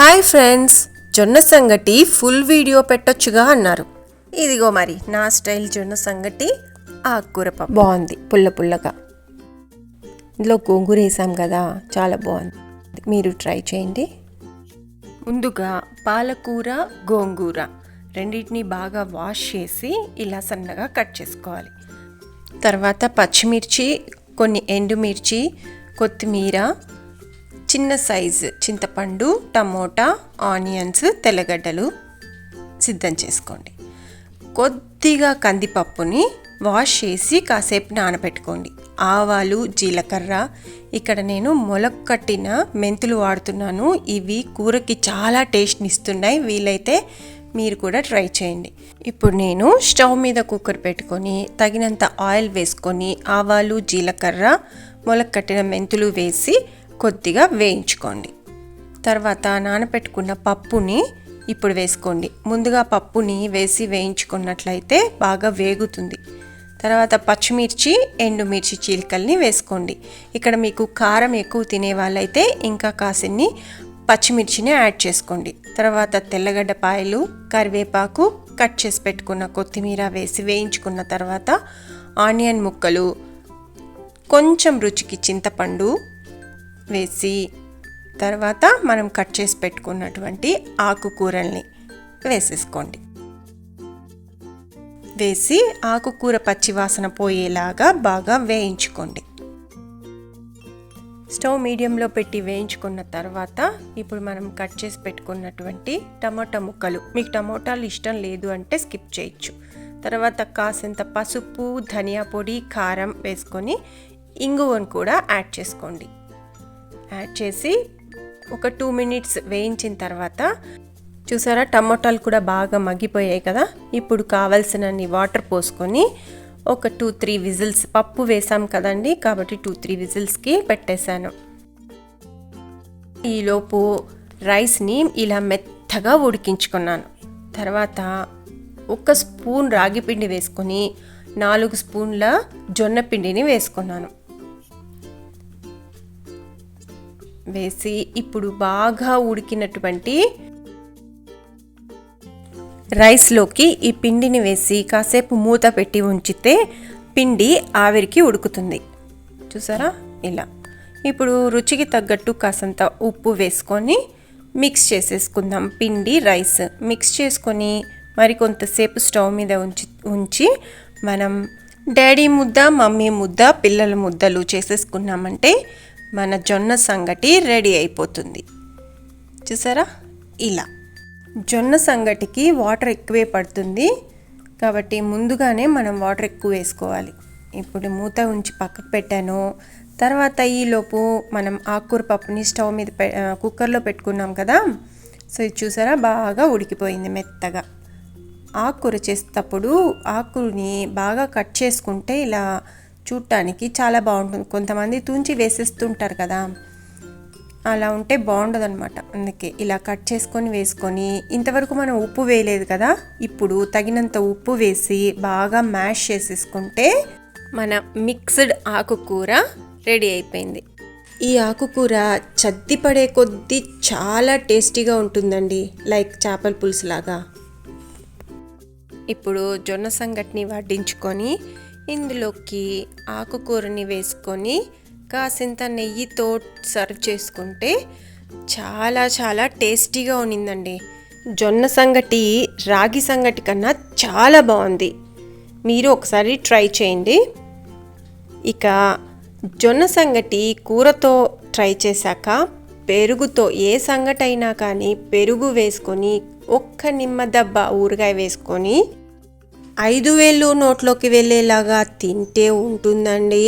Hi friends జొన్న సంగటి full video పెట్టొచ్చుగా అన్నారు. ఇదిగో మరి నా స్టైల్ జొన్న సంగటి ఆకుకూర పప్పు. బాగుంది పుల్ల పుల్లగా. ఇందులో గోంగూర వేసాం కదా చాలా బాగుంది. మీరు ట్రై చేయండి. ముందుగా పాలకూర గోంగూర రెండింటిని బాగా వాష్ చేసి ఇలా సన్నగా కట్ చేసుకోవాలి. తర్వాత పచ్చిమిర్చి కొన్ని ఎండుమిర్చి కొత్తిమీర చిన్న సైజు చింతపండు టమోటా ఆనియన్స్ తెల్లగడ్డలు సిద్ధం చేసుకోండి. కొద్దిగా కందిపప్పుని వాష్ చేసి కాసేపు నానబెట్టుకోండి. ఆవాలు జీలకర్ర ఇక్కడ నేను మొలక్కట్టిన మెంతులు వాడుతున్నాను. ఇవి కూరకి చాలా టేస్ట్ని ఇస్తున్నాయి. వీలైతే మీరు కూడా ట్రై చేయండి. ఇప్పుడు నేను స్టవ్ మీద కుక్కర్ పెట్టుకొని తగినంత ఆయిల్ వేసుకొని ఆవాలు జీలకర్ర మొలక్కట్టిన మెంతులు వేసి కొద్దిగా వేయించుకోండి. తర్వాత నానబెట్టుకున్న పప్పుని ఇప్పుడు వేసుకోండి. ముందుగా పప్పుని వేసి వేయించుకున్నట్లయితే బాగా వేగుతుంది. తర్వాత పచ్చిమిర్చి ఎండుమిర్చి చీలికల్ని వేసుకోండి. ఇక్కడ మీకు కారం ఎక్కువ తినే వాళ్ళైతే ఇంకా కాసిన్ని పచ్చిమిర్చిని యాడ్ చేసుకోండి. తర్వాత తెల్లగడ్డ పాయలు కరివేపాకు కట్ చేసి పెట్టుకున్న కొత్తిమీర వేసి వేయించుకున్న తర్వాత ఆనియన్ ముక్కలు కొంచెం రుచికి చింతపండు వేసి తర్వాత మనం కట్ చేసి పెట్టుకున్నటువంటి ఆకుకూరల్ని వేసేసుకోండి. వేసి ఆకుకూర పచ్చివాసన పోయేలాగా బాగా వేయించుకోండి. స్టవ్ మీడియంలో పెట్టి వేయించుకున్న తర్వాత ఇప్పుడు మనం కట్ చేసి పెట్టుకున్నటువంటి టమాటా ముక్కలు. మీకు టమోటాలు ఇష్టం లేదు అంటే స్కిప్ చేయొచ్చు. తర్వాత కాసింత పసుపు ధనియా పొడి కారం వేసుకొని ఇంగువను కూడా యాడ్ చేసుకోండి. యాడ్ చేసి ఒక టూ మినిట్స్ వేయించిన తర్వాత చూసారా టమోటాలు కూడా బాగా మగ్గిపోయాయి కదా? ఇప్పుడు కావలసినన్ని వాటర్ పోసుకొని ఒక టూ త్రీ విజిల్స్ పప్పు వేసాం కదండి కాబట్టి టూ త్రీ విజిల్స్కి పెట్టేశాను. ఈలోపు రైస్ని ఇలా మెత్తగా ఉడికించుకున్నాను. తర్వాత ఒక స్పూన్ రాగి పిండి వేసుకొని నాలుగు స్పూన్ల జొన్న పిండిని వేసుకున్నాను. వేసి ఇప్పుడు బాగా ఉడికినటువంటి రైస్లోకి ఈ పిండిని వేసి కాసేపు మూత పెట్టి ఉంచితే పిండి ఆవిరికి ఉడుకుతుంది. చూసారా? ఇలా. ఇప్పుడు రుచికి తగ్గట్టు కాసంత ఉప్పు వేసుకొని మిక్స్ చేసేసుకుందాం పిండి రైస్. మిక్స్ చేసుకొని మరి కొంతసేపు స్టవ్ మీద ఉంచి ఉంచి మనం డాడీ ముద్ద మమ్మీ ముద్ద పిల్లల ముద్దలు చేసేసుకున్నామంటే మన జొన్న సంగటి రెడీ అయిపోతుంది. చూసారా? ఇలా. జొన్న సంగటికి వాటర్ ఎక్కువే పడుతుంది. కాబట్టి ముందుగానే మనం వాటర్ ఎక్కువ వేసుకోవాలి. ఇప్పుడు మూత ఉంచి పక్కకు పెట్టాను. తర్వాత ఈలోపు మనం ఆకుకూర పప్పుని స్టవ్ మీద పె కుక్కర్లో పెట్టుకున్నాం కదా? సో ఇది చూసారా? బాగా ఉడికిపోయింది మెత్తగా. ఆకుకూర చేసేటప్పుడు ఆకుని బాగా కట్ చేసుకుంటే ఇలా చూడటానికి చాలా బాగుంటుంది. కొంతమంది తుంచి వేసేస్తుంటారు కదా. అలా ఉంటే బాగుండదు అనమాట అందుకే ఇలా కట్ చేసుకొని వేసుకొని ఇంతవరకు మనం ఉప్పు వేయలేదు కదా. ఇప్పుడు తగినంత ఉప్పు వేసి బాగా మ్యాష్ చేసేసుకుంటే మన మిక్స్డ్ ఆకుకూర రెడీ అయిపోయింది. ఈ ఆకుకూర చద్ది పడే కొద్దీ చాలా టేస్టీగా ఉంటుందండి. లైక్ చేపల పులుసు లాగా ఇప్పుడు జొన్న సంగటిని వడ్డించుకొని ఇందులోకి ఆకుకూరని వేసుకొని కాసింత నెయ్యితో సర్వ్ చేసుకుంటే చాలా చాలా టేస్టీగా ఉన్నిందండి. జొన్న సంగటి రాగి సంగటి కన్నా చాలా బాగుంది. మీరు ఒకసారి ట్రై చేయండి. ఇక జొన్న సంగటి కూరతో ట్రై చేశాక పెరుగుతో ఏ సంగటి అయినా కానీ పెరుగు వేసుకొని ఒక్క నిమ్మ దబ్బ ఊరగాయ వేసుకొని ఐదు వేలు నోట్లోకి వెళ్ళేలాగా తింటే ఉంటుందండి.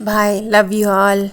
Bye love you all.